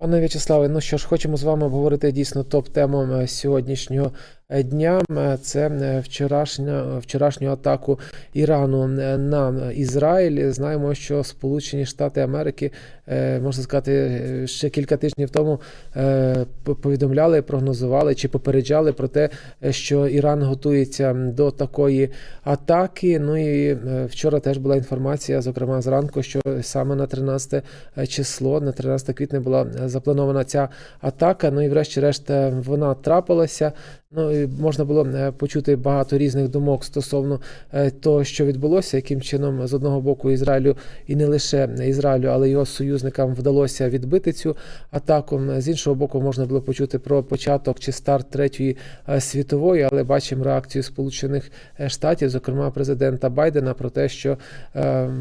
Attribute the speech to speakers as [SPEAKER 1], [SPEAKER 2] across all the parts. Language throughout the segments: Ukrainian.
[SPEAKER 1] Пане В'ячеславе, ну що ж, хочемо з вами обговорити дійсно топ-тему е, сьогоднішнього дня. Е, Це е, вчорашня, вчорашню атаку Ірану е, на Ізраїль. Знаємо, що Сполучені Штати Америки, можна сказати, ще кілька тижнів тому повідомляли, прогнозували чи попереджали про те, що Іран готується до такої атаки. Ну і вчора теж була інформація, зокрема зранку, що саме на 13 число, на 13 квітня була запланована ця атака. Ну і врешті-решт вона трапилася. Ну і можна було е, почути багато різних думок стосовно е, того, що відбулося, яким чином з одного боку Ізраїлю і не лише Ізраїлю, але його союзникам вдалося відбити цю атаку. З іншого боку, можна було почути про початок чи старт третьої е, світової, але бачимо реакцію Сполучених Штатів, зокрема президента Байдена, про те, що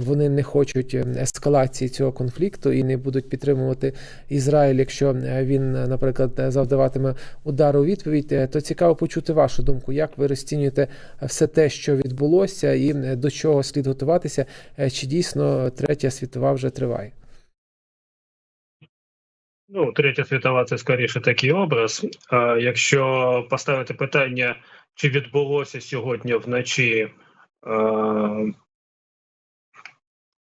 [SPEAKER 1] вони не хочуть ескалації цього конфлікту і не будуть підтримувати Ізраїль, якщо він, наприклад, завдаватиме удар у відповідь. То цікаво почути вашу думку, як ви розцінюєте е, все те, що відбулося, і до чого слід готуватися, е, чи дійсно третя світова вже триває?
[SPEAKER 2] Ну, третя світова це скоріше такий образ. А якщо поставити питання, чи відбулося сьогодні вночі е,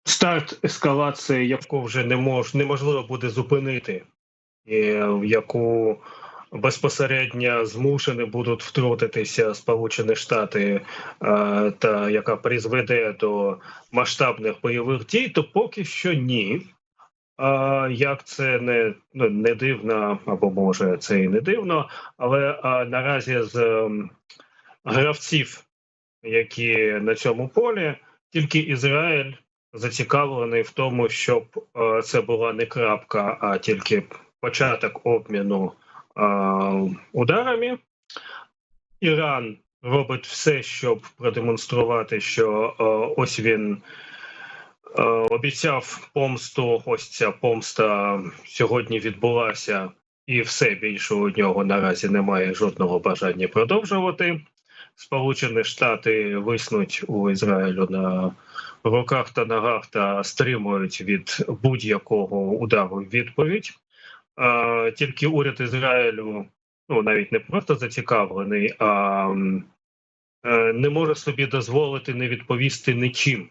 [SPEAKER 2] старт ескалації, яку вже не мож, неможливо буде зупинити, і в яку безпосередньо змушені будуть втрутитися Сполучені Штати, е, та яка призведе до масштабних бойових дій, то поки що ні. Як це не, ну, не дивно, або може це і не дивно, але наразі з ем, гравців, які на цьому полі, тільки Ізраїль зацікавлений в тому, щоб е, це була не крапка, а тільки початок обміну ударами. Іран робить все, щоб продемонструвати, що е, ось він Е, обіцяв помсту. Ось ця помста сьогодні відбулася, і все більше у нього наразі немає жодного бажання продовжувати. Сполучені Штати виснуть у Ізраїлю на руках та ногах та стримують від будь-якого удару відповідь. Е, Тільки уряд Ізраїлю ну навіть не просто зацікавлений, а е, не може собі дозволити не відповісти нічим.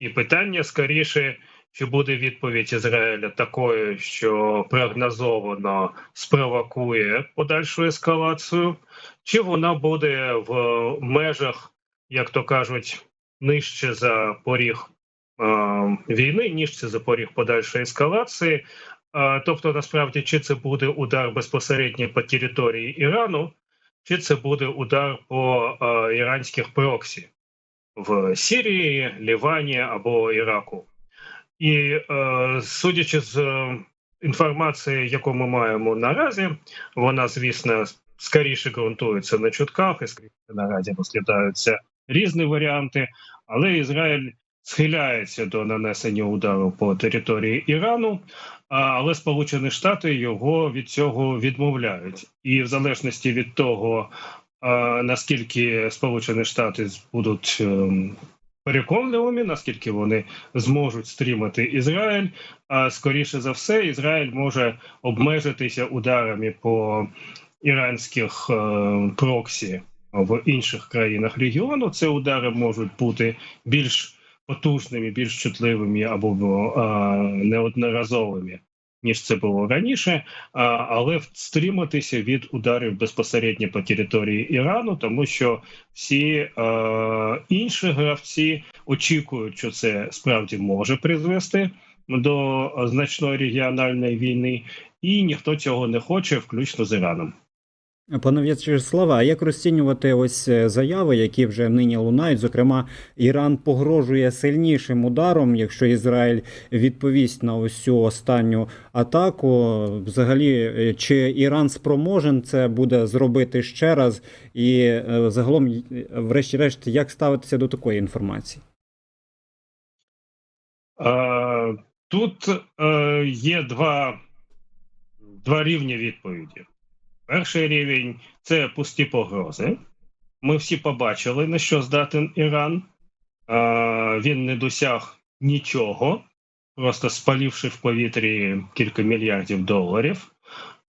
[SPEAKER 2] І питання скоріше, чи буде відповідь Ізраїля такою, що прогнозовано спровокує подальшу ескалацію, чи вона буде в межах, як то кажуть, нижче за поріг е, війни, ніжче за поріг подальшої ескалації. Е, тобто, насправді, чи це буде удар безпосередньо по території Ірану, чи це буде удар по е, іранських проксі в Сирії, Лівані або Іраку. І е, судячи з інформації, яку ми маємо наразі, вона, звісно, скоріше ґрунтується на чутках, і скоріше наразі розглядаються різні варіанти, але Ізраїль схиляється до нанесення удару по території Ірану, але Сполучені Штати його від цього відмовляють. І в залежності від того, наскільки Сполучені Штати будуть ем, переконливими, наскільки вони зможуть стримати Ізраїль. А скоріше за все, Ізраїль може обмежитися ударами по іранських е, проксі в інших країнах регіону. Це удари можуть бути більш потужними, більш чутливими або е, неодноразовими. Ніж це було раніше, а, але стриматися від ударів безпосередньо по території Ірану, тому що всі е, інші гравці очікують, що це справді може призвести до значної регіональної війни, і ніхто цього не хоче, включно з Іраном.
[SPEAKER 3] Пане В'ячеславе, а як розцінювати ось е, заяви, які вже нині лунають? Зокрема, Іран погрожує сильнішим ударом, якщо Ізраїль відповість на ось цю останню атаку. Взагалі, е, чи Іран спроможен це буде зробити ще раз? І е, загалом, врешті-решт, як ставитися до такої інформації?
[SPEAKER 2] Тут є два, два рівні відповіді. Перший рівень це пусті погрози. Ми всі побачили, на що здатен Іран. Він не досяг нічого просто спаливши в повітрі кілька мільярдів доларів.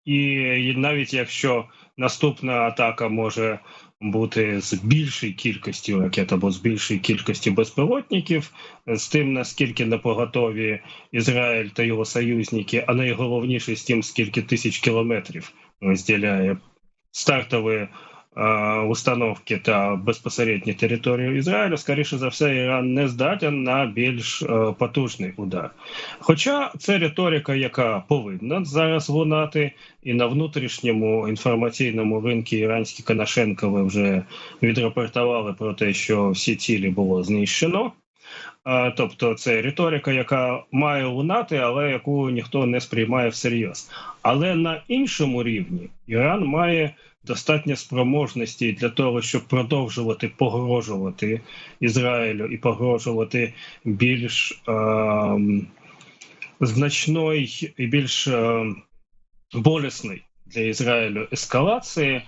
[SPEAKER 2] І навіть якщо наступна атака може бути з більшої кількості ракет або з більшої кількості безпілотників, з тим наскільки непоготові Ізраїль та його союзники, а найголовніше з тим, скільки тисяч кілометрів розділяє стартові е, установки та безпосередньо територію Ізраїлю, скоріше за все, Іран не здатен на більш е, потужний удар. Хоча це риторика, яка повинна зараз лунати, і на внутрішньому інформаційному ринку іранські Коношенкови вже відрапортували про те, що всі цілі було знищено. Тобто, це риторика, яка має лунати, але яку ніхто не сприймає всерйоз. Але на іншому рівні Іран має достатньо спроможності для того, щоб продовжувати погрожувати Ізраїлю і погрожувати більш е, значної і більш е, болісний для Ізраїлю ескалації,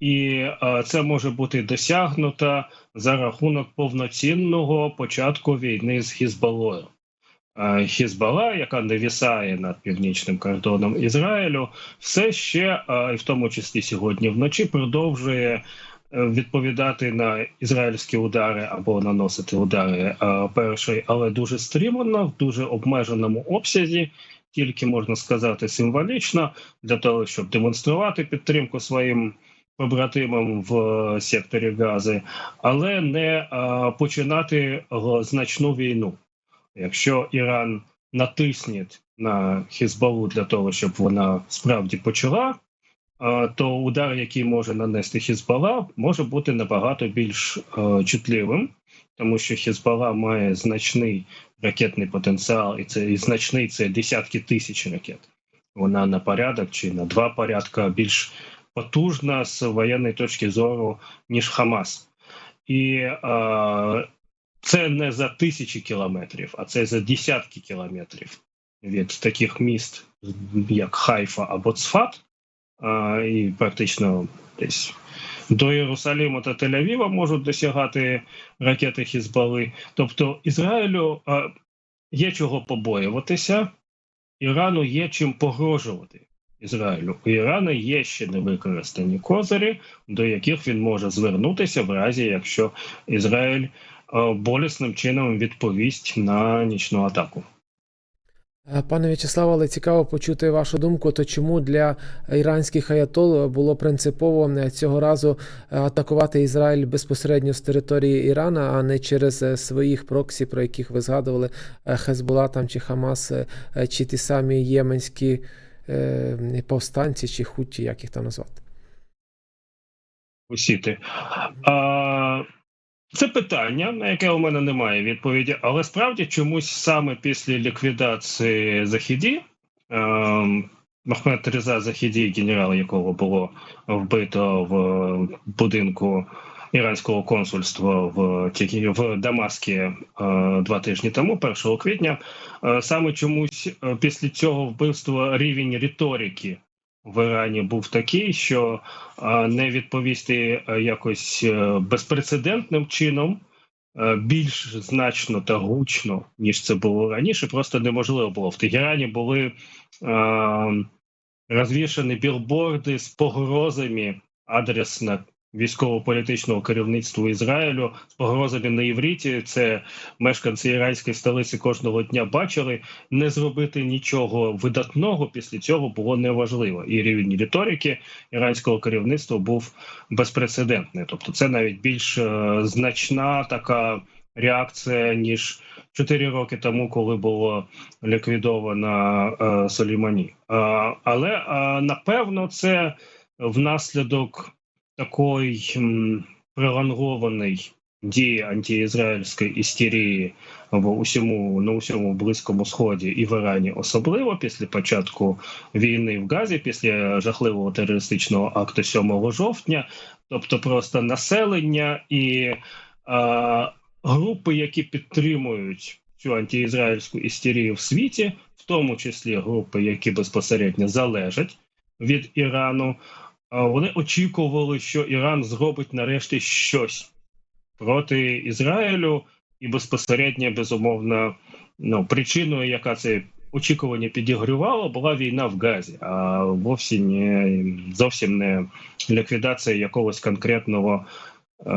[SPEAKER 2] і е, це може бути досягнуто за рахунок повноцінного початку війни з Хізбалою. Е, Хізбала, яка навісає над північним кордоном Ізраїлю, все ще, е, і в тому числі сьогодні вночі, продовжує відповідати на ізраїльські удари або наносити удари перший, але дуже стримано, в дуже обмеженому обсязі, тільки можна сказати символічно, для того, щоб демонструвати підтримку своїм побратимам в е, секторі Гази, але не е, починати е, значну війну. Якщо Іран натисне на Хізбалу для того, щоб вона справді почала, то удар, який може нанести Хізбала, може бути набагато більш чутливим, тому що Хізбала має значний ракетний потенціал, і це і значний це десятки тисяч ракет. Вона на порядок чи на два порядка більш потужна з воєнної точки зору, ніж Хамас. І е, це не за тисячі кілометрів, а це за десятки кілометрів від таких міст, як Хайфа або Цфат, е, і практично десь до Єрусалиму та Тель-Авіва можуть досягати ракети Хізбали. Тобто Ізраїлю є чого побоюватися, Ірану є чим погрожувати. Ізраїлю у Ірана є ще не використані козирі, до яких він може звернутися в разі, якщо Ізраїль е, болісним чином відповість на нічну атаку.
[SPEAKER 1] Е, Пане В'ячеславе, але цікаво почути вашу думку, то чому для іранських аятол було принципово е, цього разу атакувати Ізраїль безпосередньо з території Ірана, а не через своїх проксі, про яких ви згадували, Хезбула там чи Хамас, чи ті самі єменські повстанці, чи хуті, як їх там назвати?
[SPEAKER 2] Усіти. А, це питання, на яке у мене немає відповіді, але справді чомусь саме після ліквідації Західі, ем, Махмед Реза Західі, генерал якого було вбито в будинку іранського консульства в, в Дамаскі е, два тижні тому, 1 квітня, е, саме чомусь е, після цього вбивства рівень риторики в Ірані був такий, що не відповісти якось безпрецедентним чином, більш значно та гучно, ніж це було раніше, просто неможливо було. В Тегерані були е, розвішані білборди з погрозами адресно військово-політичного керівництва Ізраїлю з погрозами на івриті. Це мешканці іранської столиці кожного дня бачили. Не зробити нічого видатного після цього було неважливо. І рівень риторики іранського керівництва був безпрецедентний. Тобто, це навіть більш е, значна така реакція ніж 4 роки тому, коли було ліквідовано е, Солімані. Е, але е, напевно це внаслідок такої м, пролонгованої дії антиізраїльської істерії в усьому на усьому близькому сході і в Ірані, особливо після початку війни в Газі, після жахливого терористичного акту 7 жовтня, тобто просто населення і а, групи, які підтримують цю антиізраїльську істерію в світі, в тому числі групи, які безпосередньо залежать від Ірану. А, Вони очікували, що Іран зробить нарешті щось проти Ізраїлю і безпосередньо, безумовно, ну, причиною, яка це очікування підігрівала, була війна в Газі, а вовсі не зовсім не ліквідація якогось конкретного е,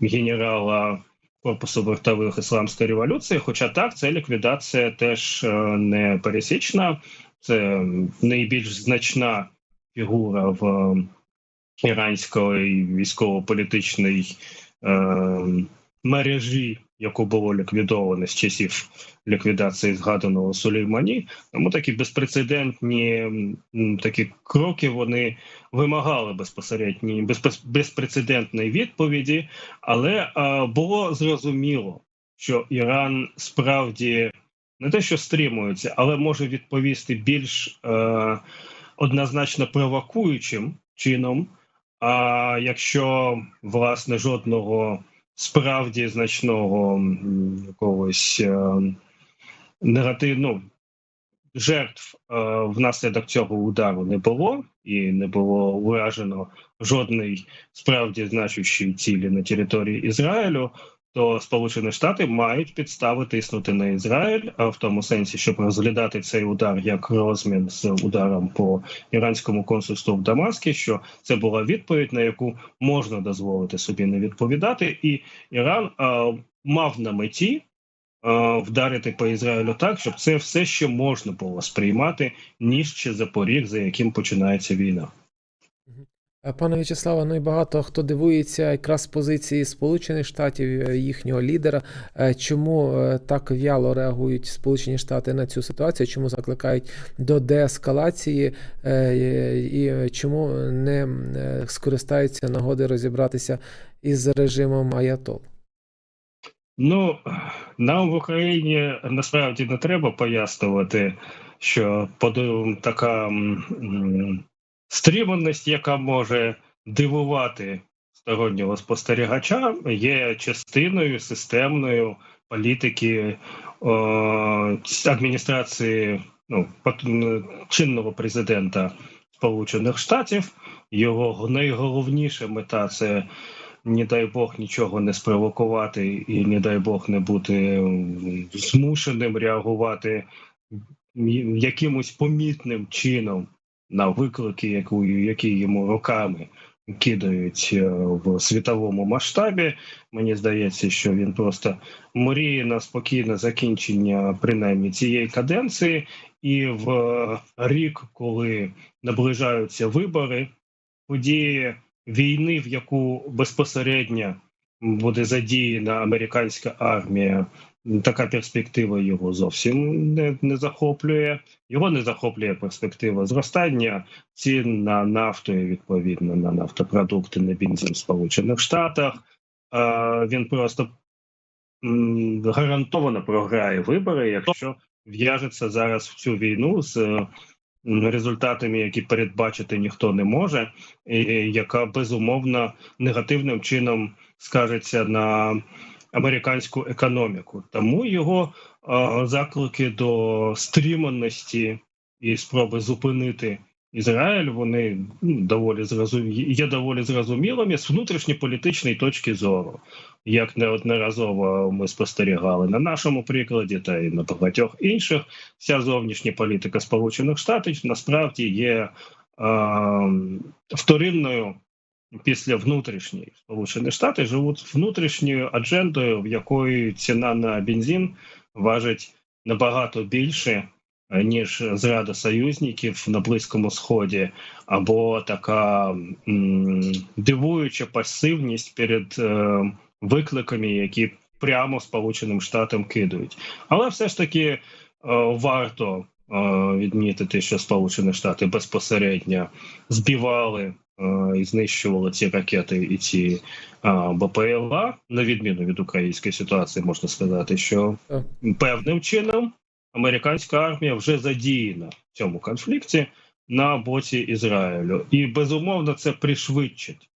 [SPEAKER 2] генерала корпусу вартових ісламської революції. Хоча так, це ліквідація теж е, не пересічна, це найбільш значна фігура в е, іранської військово-політичній е, мережі, яку було ліквідовано з часів ліквідації згаданого Сулеймані. Тому такі безпрецедентні такі кроки вони вимагали безпосередньої безпос- безпрецедентної відповіді, але е, було зрозуміло, що Іран справді не те, що стримується, але може відповісти більш е, однозначно провокуючим чином. А якщо власне жодного справді значного якогось е, негатив, ну, жертв е, внаслідок цього удару не було, і не було уражено жодної справді значущої цілі на території Ізраїлю, то Сполучені Штати мають підстави тиснути на Ізраїль, а в тому сенсі, щоб розглядати цей удар як розмін з ударом по іранському консульству в Дамаскі, що це була відповідь, на яку можна дозволити собі не відповідати, і Іран е, мав на меті вдарити по Ізраїлю так, щоб це все ще можна було сприймати ніж чи запоріг, за яким починається війна.
[SPEAKER 1] Е, Пане В'ячеславе, ну і багато хто дивується якраз позиції Сполучених Штатів, е, їхнього лідера. Е, Чому так в'яло реагують Сполучені Штати на цю ситуацію? Чому закликають до деескалації, і чому не скористаються нагоди розібратися із режимом Аятол?
[SPEAKER 2] Ну нам в Україні насправді не треба пояснювати, що така стриманість, яка може дивувати стороннього спостерігача, є частиною системною політики о, адміністрації ну, чинного президента Сполучених Штатів. Його найголовніша мета це не дай Бог нічого не спровокувати, і не дай Бог не бути змушеним реагувати якимось помітним чином на виклики, яку, які йому роками кидають е, в світовому масштабі. Мені здається, що він просто мріє на спокійне закінчення принаймні цієї каденції, і в рік, коли наближаються вибори, події війни, в яку безпосередньо буде задіяна американська армія. Така перспектива його зовсім не, не захоплює. Його не захоплює перспектива зростання цін на нафту і відповідно на нафтопродукти на бензин в Сполучених Штатах. Він просто гарантовано програє вибори, якщо в'яжеться зараз в цю війну з результатами, які передбачити ніхто не може, і яка безумовно негативним чином скажеться на американську економіку. Тому його заклики до стриманості і спроби зупинити Ізраїль, вони ну, доволі зрозум... є доволі зрозумілими з внутрішньополітичної точки зору, як неодноразово ми спостерігали на нашому прикладі, та й на багатьох інших. Вся зовнішня політика Сполучених Штатів насправді є е, вторинною після внутрішньої Сполучені Штати живуть внутрішньою аджендою, в якої ціна на бензин важить набагато більше. е, Ніж зрада союзників на близькому сході, або така м, дивуюча пасивність перед е, викликами, які прямо Сполученим Штатам кидають. Але все ж таки е, варто е, відмітити, що Сполучені Штати безпосередньо збивали і знищували ці ракети і ці е, БПЛА, на відміну від української ситуації, можна сказати, що певним чином американська армія вже задіяна в цьому конфлікті на боці Ізраїлю, і безумовно це пришвидшить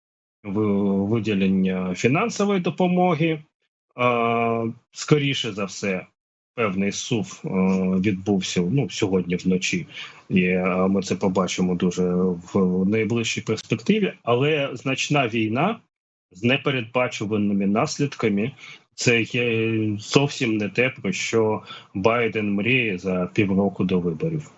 [SPEAKER 2] виділення фінансової допомоги. Скоріше за все, певний сув е, відбувся ну, сьогодні вночі, і е, ми це побачимо дуже в найближчій перспективі. Але значна війна з непередбачуваними наслідками це є зовсім не те, про що Байден мріє за півроку до виборів.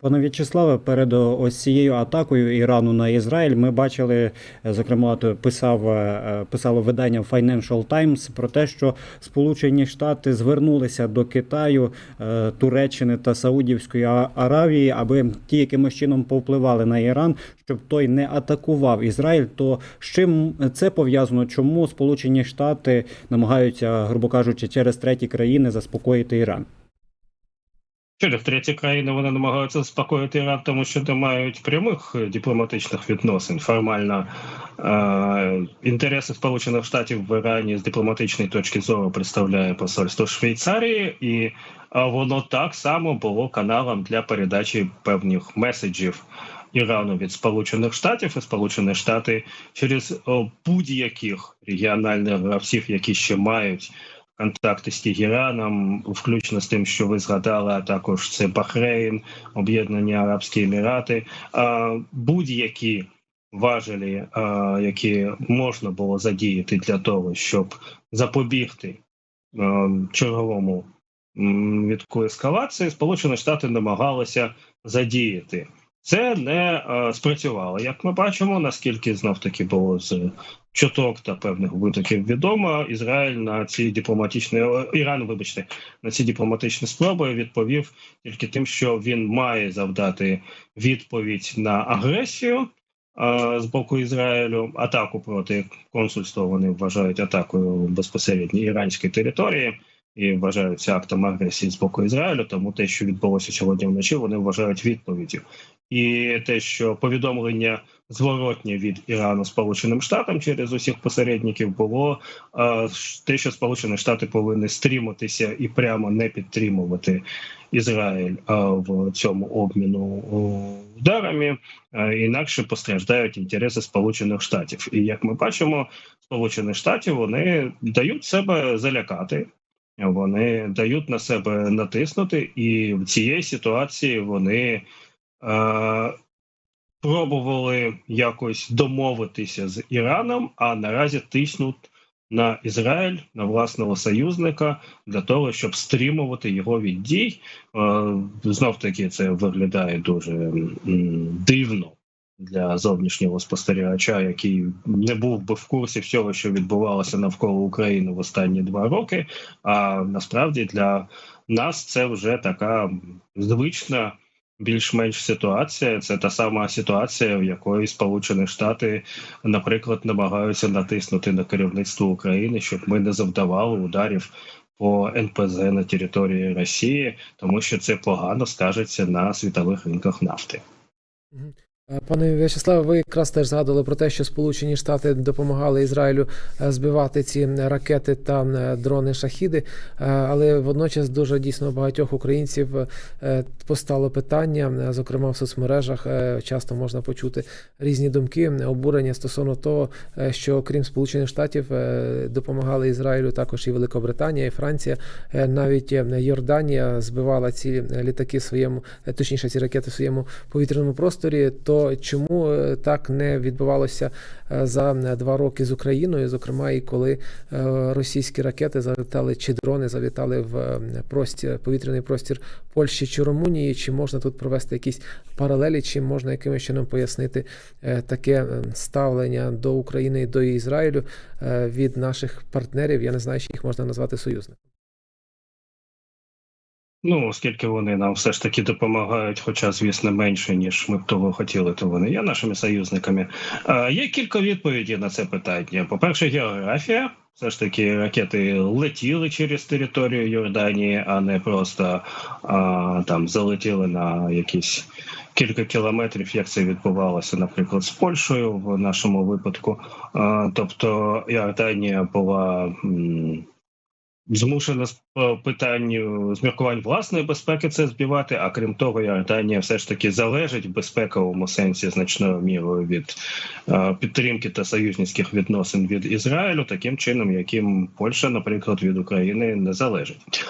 [SPEAKER 3] Пане В'ячеславе, перед ось цією атакою Ірану на Ізраїль ми бачили, е, зокрема, от писав е, писало видання Financial Times про те, що Сполучені Штати звернулися до Китаю, е, Туреччини та Саудівської Аравії, аби ті якимось чином повпливали на Іран, щоб той не атакував Ізраїль. То з чим це пов'язано? Чому Сполучені Штати намагаються, грубо кажучи, через треті країни заспокоїти Іран?
[SPEAKER 2] Через треті країни вони намагаються заспокоїти Іран, тому що не мають прямих е, дипломатичних відносин. Формально е- інтереси Сполучених Штатів в Ірані з дипломатичної точки зору представляє посольство Швейцарії, і е, воно так само було каналом для передачі певних меседжів Ірану від Сполучених Штатів і Сполучені Штати через будь-яких регіональних гравців, які ще мають контакти з Тегераном, включно з тим, що ви згадали, а також це Бахрейн, Об'єднані Арабські Емірати, а, будь-які важелі, які можна було задіяти для того, щоб запобігти черговому м, вітку ескалації, Сполучені Штати намагалися задіяти. Це не е, спрацювало, як ми бачимо, наскільки знов таки було з чуток та певних витоків відомо. Ізраїль на ці дипломатичні Іран, вибачте, на ці дипломатичні спроби відповів тільки тим, що він має завдати відповідь на агресію е, з боку Ізраїлю. Атаку проти консульства вони вважають атакою безпосередньо іранської території. І вважають це актом агресії з боку Ізраїлю, тому те, що відбулося сьогодні вночі, вони вважають відповіддю. І те, що повідомлення зворотнє від Ірану Сполученим Штатам через усіх посередників було те, що Сполучені Штати повинні стріматися і прямо не підтримувати Ізраїль в цьому обміну ударами, е, інакше постраждають інтереси Сполучених Штатів. І як ми бачимо, Сполучені Штати вони дають себе залякати. Вони дають на себе натиснути, і в цієї ситуації вони е, пробували якось домовитися з Іраном, а наразі тиснуть на Ізраїль, на власного союзника, для того, щоб стримувати його від дій. Е, знов таки це виглядає дуже м, дивно. Для зовнішнього спостерігача, який не був би в курсі всього, що відбувалося навколо України в останні два роки. А насправді для нас це вже така звична, більш-менш ситуація. Це та сама ситуація, в якої Сполучені Штати, наприклад, намагаються натиснути на керівництво України, щоб ми не завдавали ударів по НПЗ на території Росії, тому що це погано скажеться на світових ринках нафти.
[SPEAKER 1] Е, Пане В'ячеславе, ви якраз теж згадували про те, що Сполучені Штати допомагали Ізраїлю е, збивати ці ракети та е, дрони шахіди, але водночас дуже дійсно багатьох українців постало питання, зокрема в соцмережах, часто можна почути різні думки, обурення стосовно того, що крім Сполучених Штатів допомагали Ізраїлю також і Великобританія, і Франція, навіть Йорданія збивала ці літаки в своєму, точніше, ці ракети в своєму повітряному просторі. То чому е, так не відбувалося е, за е, два роки з Україною? Зокрема, і коли російські ракети залітали чи дрони завітали в простір повітряний простір Польщі чи Румунії? Чи можна тут провести якісь паралелі, чи можна якимось чином пояснити таке ставлення до України і до Ізраїлю від наших партнерів? Я не знаю, чи їх можна назвати союзниками.
[SPEAKER 2] Ну, оскільки вони нам все ж таки допомагають, хоча, звісно, менше, ніж ми б того хотіли, то вони є нашими союзниками. Є кілька відповідей на це питання. По-перше, географія. Все ж таки, ракети летіли через територію Йорданії, а не просто а, там залетіли на якісь кілька кілометрів, як це відбувалося, наприклад, з Польщею в нашому випадку. А, тобто Йорданія була. м, змушена по питанню зміркувань власної безпеки це збивати. А крім того, Йорданія все ж таки залежить в безпековому сенсі значною мірою від е, підтримки та союзницьких відносин від Ізраїлю, таким чином, яким Польща, наприклад, від України не залежить.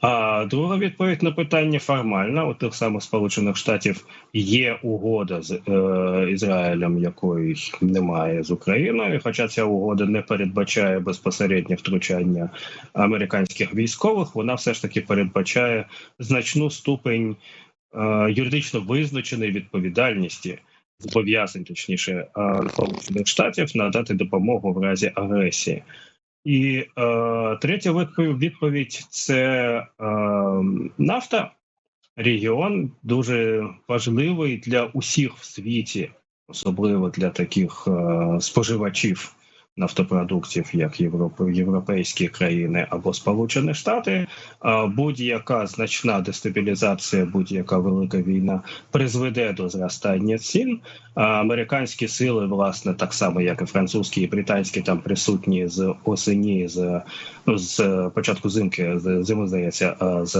[SPEAKER 2] А друга відповідь на питання формальна у тих самих Сполучених Штатів є угода з е, Ізраїлем, якої немає з Україною. Хоча ця угода не передбачає безпосереднє втручання американських військових, вона все ж таки передбачає значну ступень е, юридично визначеної відповідальності. Зобов'язань, точніше, е, Сполучених Штатів надати допомогу в разі агресії. І е, третя відповідь це е, нафта. Регіон дуже важливий для усіх в світі, особливо для таких е, споживачів нафтопродуктів, як європейські країни або Сполучені Штати. Будь-яка значна дестабілізація, будь-яка велика війна призведе до зростання цін. Американські сили, власне, так само як і французькі і британські, там присутні з осені, з ну з початку зимки, зими здається, з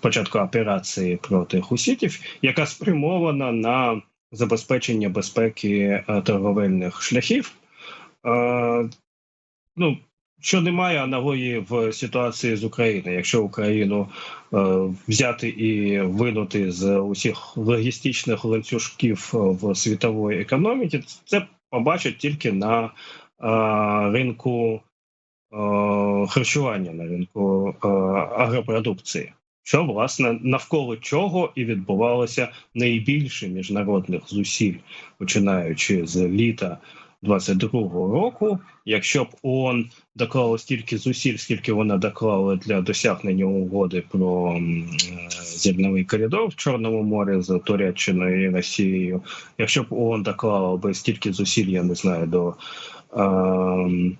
[SPEAKER 2] початку операції проти хусітів, яка спрямована на забезпечення безпеки е, торговельних шляхів. Е, Ну, що немає аналогії в ситуації з Україною. Якщо Україну е, взяти і винути з усіх логістичних ланцюжків в світової економіці, це побачать тільки на е, ринку е, харчування, на ринку е, агропродукції. Що власне навколо чого і відбувалося найбільше міжнародних зусиль, починаючи з літа 22-го року. Якщо б ООН доклала стільки зусиль, скільки вона доклала для досягнення угоди про е, зерновий коридор в Чорному морі з Туреччиною і Росією, якщо б ООН доклала би стільки зусиль, я не знаю, до ем,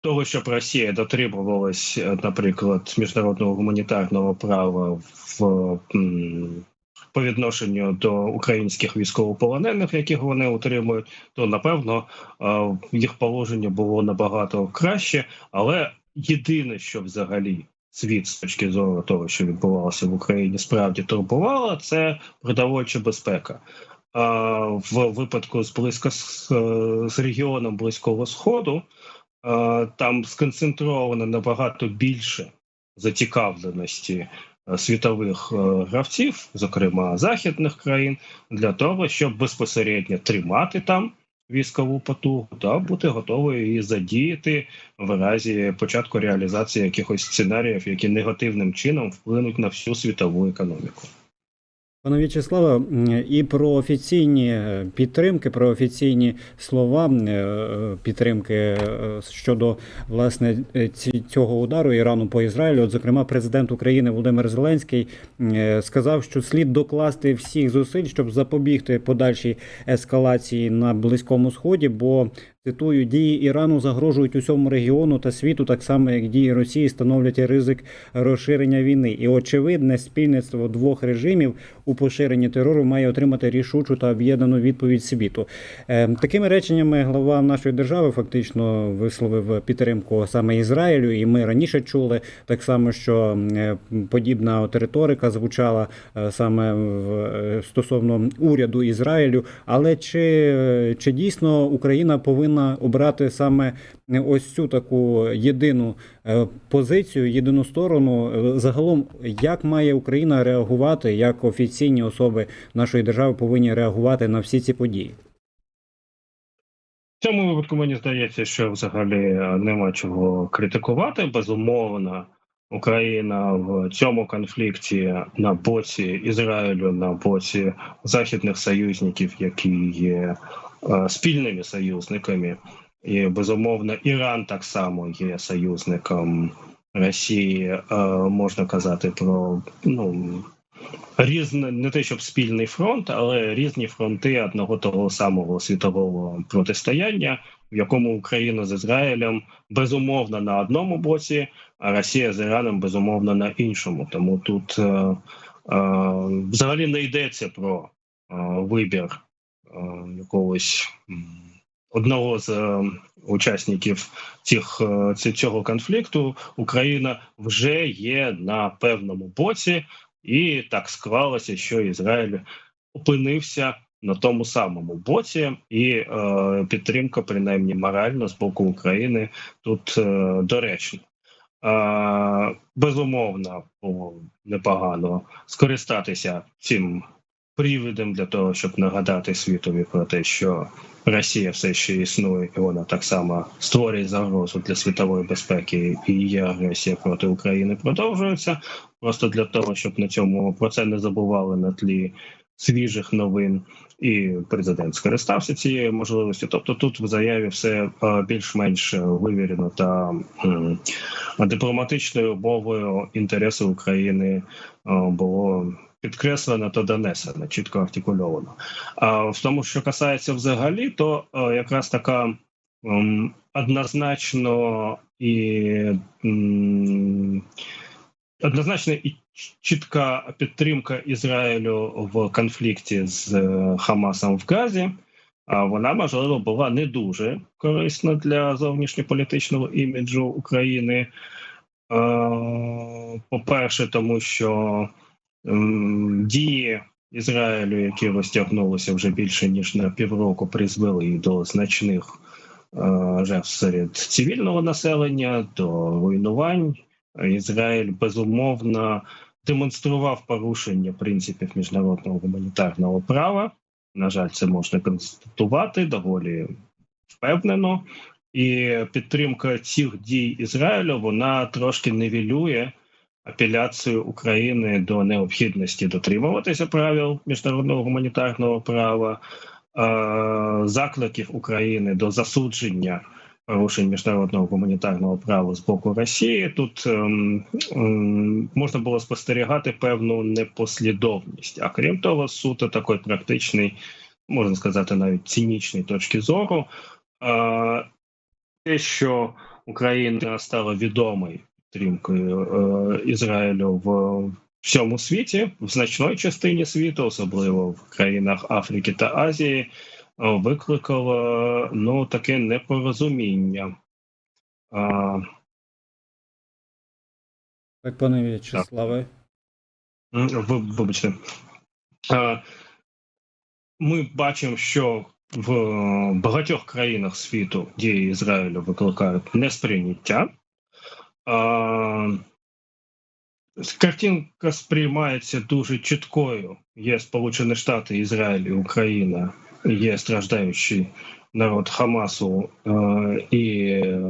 [SPEAKER 2] того, щоб Росія дотримувалась, е, наприклад, міжнародного гуманітарного права в по відношенню до українських військовополонених, яких вони утримують, то напевно е, їх положення було набагато краще. Але єдине, що взагалі світ з точки зору того, що відбувалося в Україні, справді турбувало, це продовольча безпека. А в випадку з близько з, е, регіоном Близького Сходу е, там сконцентровано набагато більше зацікавленості світових е, гравців, зокрема західних країн, для того, щоб безпосередньо тримати там військову потугу та бути готовою її задіяти в разі початку реалізації якихось сценаріїв, які негативним чином вплинуть на всю світову економіку.
[SPEAKER 3] Пане В'ячеславе, і про офіційні е, підтримки, про офіційні слова е, підтримки е, щодо власне цього удару Ірану по Ізраїлю. От, зокрема, президент України Володимир Зеленський сказав, що слід докласти всіх зусиль, щоб запобігти подальшій ескалації на Близькому Сході, бо цитую, дії Ірану загрожують усьому регіону та світу, так само як дії Росії становлять ризик розширення війни. І очевидне спільництво двох режимів у поширенні терору має отримати рішучу та об'єднану відповідь світу. Е, Такими реченнями глава нашої держави фактично висловив підтримку саме Ізраїлю, і ми раніше чули так само, що е, подібна от риторика звучала е, саме в, стосовно уряду Ізраїлю. Але чи, чи дійсно Україна повинна обрати саме ось цю таку єдину е, позицію, єдину сторону? Загалом, як має Україна реагувати, як офіційні особи нашої держави повинні реагувати на всі ці події?
[SPEAKER 2] В цьому випадку мені здається, що взагалі е, нема чого критикувати. Безумовно, Україна в цьому конфлікті на боці Ізраїлю, на боці західних союзників, які є спільними союзниками, і безумовно, Іран так само є союзником Росії. Е, можна казати про ну різне, не те, щоб спільний фронт, але різні фронти одного того самого світового протистояння, в якому Україна з Ізраїлем безумовно на одному боці, а Росія з Іраном безумовно на іншому. Тому тут е, е, взагалі не йдеться про е, вибір е, якогось одного з е, учасників цих, е, цього конфлікту Україна вже є на певному боці, і так склалося, що Ізраїль опинився на тому самому боці, і е, підтримка, принаймні морально, з боку України тут е, доречна. Е, безумовно, непогано скористатися цим привідом для того, щоб нагадати світові про те, що Росія все ще існує, і вона так само створює загрозу для світової безпеки, і її агресія проти України продовжується. Просто для того, щоб на цьому про це не забували на тлі свіжих новин, і президент скористався цією можливістю. Тобто, тут в заяві все е, більш-менш вивірено та дипломатичною мовою інтереси України е, було підкреслено та донесено, чітко артикульовано. А в тому, що касається взагалі, то е, якраз така м, однозначно і однозначно і чітка підтримка Ізраїлю в конфлікті з е, Хамасом в Газі. А вона можливо була не дуже корисна для зовнішньополітичного іміджу України. Е, По-перше, тому що ем, дії Ізраїлю, які розтягнулися вже більше ніж на півроку, призвели до значних е, жертв серед цивільного населення, до руйнувань. Ізраїль безумовно демонстрував порушення принципів міжнародного гуманітарного права. На жаль, це можна констатувати доволі впевнено. І підтримка цих дій Ізраїлю вона трошки невілює апеляцію України до необхідності дотримуватися правил міжнародного гуманітарного права, закликів України до засудження порушень міжнародного гуманітарного права з боку Росії. Тут ем, ем, можна було спостерігати певну непослідовність. А крім того, суто такий практичний, можна сказати, навіть цинічний точки зору. Те, що Україна стала відомою підтримкою е, Ізраїлю в всьому світі, в значної частині світу, особливо в країнах Африки та Азії, викликало ну таке непорозуміння.
[SPEAKER 3] Так, пане В'ячеславе.
[SPEAKER 2] Вибачте. Ми бачимо, що в багатьох країнах світу дії Ізраїлю викликають несприйняття. А, Картинка сприймається дуже чіткою. Є Сполучені Штати, Ізраїль Україна, є страждаючий народ Хамасу е, і е,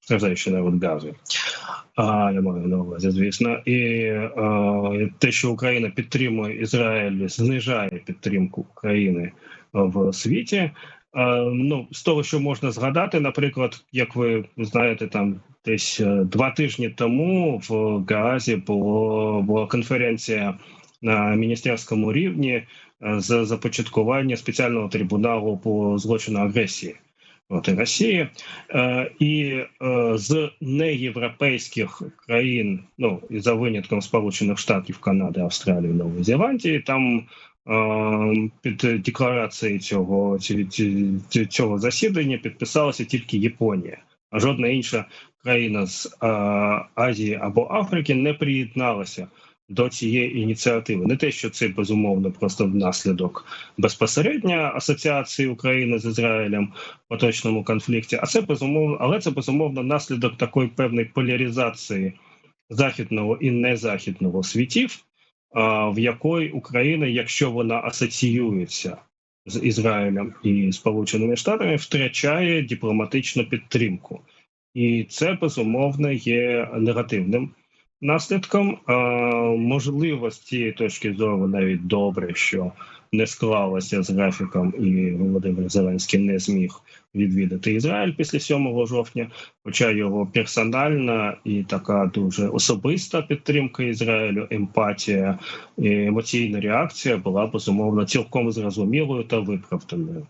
[SPEAKER 2] страждаючий народ Гази. А, я маю на увазі, звісно. І е, те, що Україна підтримує Ізраїль, знижає підтримку України в світі. Е, ну, з того, що можна згадати, наприклад, як ви знаєте, там десь е, два тижні тому в Гаазі було, була конференція на міністерському рівні е, з започаткування спеціального трибуналу по злочину агресії проти Росії, Е, і з неєвропейських країн, ну і за винятком Сполучених Штатів, Канади, Австралії, Нової Зеландії, там під декларацією цього цього засідання підписалася тільки Японія, а жодна інша країна з Азії або Африки не приєдналася до цієї ініціативи. Не те, що це безумовно просто внаслідок безпосередньо асоціації України з Ізраїлем в поточному конфлікті, а це безумовно, але це безумовно наслідок такої певної поляризації західного і незахідного світів, в якої Україна, якщо вона асоціюється з Ізраїлем і Сполученими Штатами, втрачає дипломатичну підтримку, і це безумовно є негативним наслідком. Можливо, з цієї точки зору навіть добре, що не склалося з графіком, і Володимир Зеленський не зміг відвідати Ізраїль після 7 жовтня. Хоча його персональна і така дуже особиста підтримка Ізраїлю, емпатія і емоційна реакція була безумовно цілком зрозумілою та виправданою.